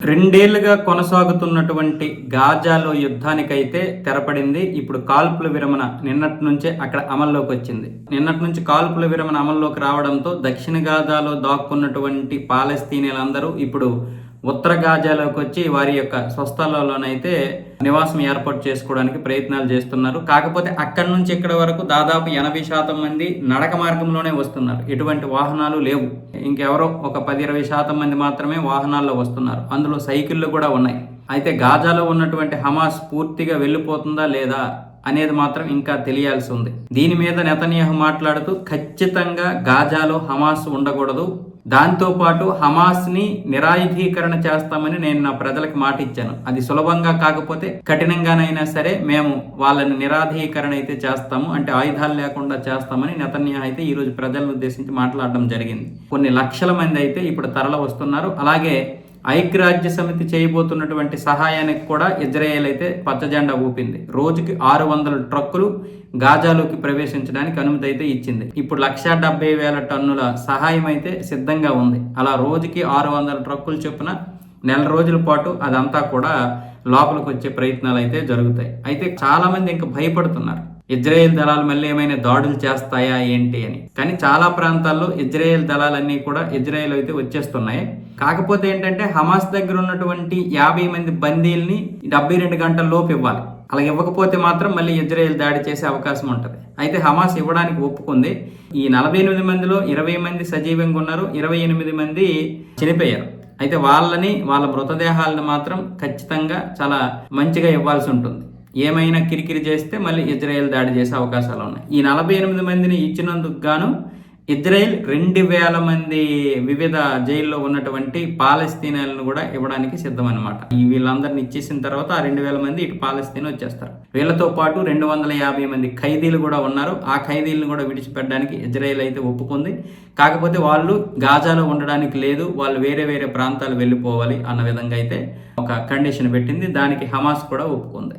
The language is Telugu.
రెండేళ్ళుగా కొనసాగుతున్నటువంటి గాజాలో యుద్ధానికైతే తెరపడింది. ఇప్పుడు కాల్పుల విరమణ నిన్నటి నుంచే అక్కడ అమల్లోకి వచ్చింది. నిన్నటి నుంచి కాల్పుల విరమణ అమల్లోకి రావడంతో దక్షిణ గాజాలో దాక్కున్నటువంటి పాలస్తీనీలందరూ ఇప్పుడు ఉత్తర గాజాలోకి వచ్చి వారి యొక్క స్వస్థలాల్లోనైతే నివాసం ఏర్పాటు చేసుకోవడానికి ప్రయత్నాలు చేస్తున్నారు. కాకపోతే అక్కడి నుంచి ఇక్కడ వరకు దాదాపు ఎనభై శాతం మంది నడక మార్గంలోనే వస్తున్నారు. ఎటువంటి వాహనాలు లేవు. ఇంకెవరో ఒక పది ఇరవై శాతం మంది మాత్రమే వాహనాల్లో వస్తున్నారు. అందులో సైకిళ్ళు కూడా ఉన్నాయి. అయితే గాజాలో ఉన్నటువంటి హమాస్ పూర్తిగా వెళ్ళిపోతుందా లేదా అనేది మాత్రం ఇంకా తెలియాల్సి ఉంది. దీని మీద నెతన్యాహు మాట్లాడుతూ ఖచ్చితంగా గాజాలో హమాస్ ఉండకూడదు. దాంతోపాటు హమాస్ని నిరాయుధీకరణ చేస్తామని నేను నా ప్రజలకు మాట ఇచ్చాను అది సులభంగా కాకపోతే కఠినంగానైనా సరే మేము వాళ్ళని నిరాధీకరణ అయితే చేస్తాము అంటే ఆయుధాలు లేకుండా చేస్తామని నెతన్యా అయితే ఈరోజు ప్రజలను ఉద్దేశించి మాట్లాడడం జరిగింది. కొన్ని లక్షల మంది అయితే ఇప్పుడు తరల వస్తున్నారు. అలాగే ఐక్యరాజ్య సమితి చేయబోతున్నటువంటి సహాయానికి కూడా ఇజ్రాయేల్ అయితే పచ్చజెండా ఊపింది. రోజుకి ఆరు వందల ట్రక్కులు గాజాలోకి ప్రవేశించడానికి అనుమతి అయితే ఇచ్చింది. ఇప్పుడు లక్షా డెబ్బై వేల టన్నుల సహాయం అయితే సిద్ధంగా ఉంది. అలా రోజుకి ఆరు వందల ట్రక్కులు చొప్పున నెల రోజుల పాటు అదంతా కూడా లోపలికి వచ్చే ప్రయత్నాలు అయితే జరుగుతాయి. అయితే చాలామంది ఇంకా భయపడుతున్నారు. ఇజ్రాయెల్ దళాలు మళ్ళీ ఏమైనా దాడులు చేస్తాయా ఏంటి అని. కానీ చాలా ప్రాంతాల్లో ఇజ్రాయెల్ దళాలన్నీ కూడా ఇజ్రాయెల్ అయితే వచ్చేస్తున్నాయి. కాకపోతే ఏంటంటే హమాస్ దగ్గర ఉన్నటువంటి యాభై మంది బందీల్ని డెబ్బై రెండు గంటల లోపు ఇవ్వాలి. అలా ఇవ్వకపోతే మాత్రం మళ్ళీ ఇజ్రాయెల్ దాడి చేసే అవకాశం ఉంటుంది. అయితే హమాస్ ఇవ్వడానికి ఒప్పుకుంది. ఈ నలభై ఎనిమిది మందిలో ఇరవై మంది సజీవంగా ఉన్నారు. ఇరవై ఎనిమిది మంది చనిపోయారు. అయితే వాళ్ళని వాళ్ళ మృతదేహాలను మాత్రం ఖచ్చితంగా చాలా మంచిగా ఇవ్వాల్సి ఉంటుంది. ఏమైనా కిరికిరి చేస్తే మళ్ళీ ఇజ్రాయెల్ దాడి చేసే అవకాశాలు ఉన్నాయి. ఈ నలభై ఎనిమిది మందిని ఇచ్చినందుకు గాను ఇజ్రాయెల్ రెండు వేల మంది వివిధ జైల్లో ఉన్నటువంటి పాలస్తీనాలను కూడా ఇవ్వడానికి సిద్ధం అనమాట ఈ వీళ్ళందరిని ఇచ్చేసిన తర్వాత ఆ రెండు వేల మంది ఇటు పాలస్తీన్ వచ్చేస్తారు. వీళ్ళతో పాటు రెండు వందల యాభై మంది ఖైదీలు కూడా ఉన్నారు. ఆ ఖైదీలను కూడా విడిచిపెట్టడానికి ఇజ్రాయెల్ అయితే ఒప్పుకుంది. కాకపోతే వాళ్ళు గాజాలో ఉండడానికి లేదు. వాళ్ళు వేరే వేరే ప్రాంతాలు వెళ్ళిపోవాలి అన్న విధంగా అయితే ఒక కండిషన్ పెట్టింది. దానికి హమాస్ కూడా ఒప్పుకుంది.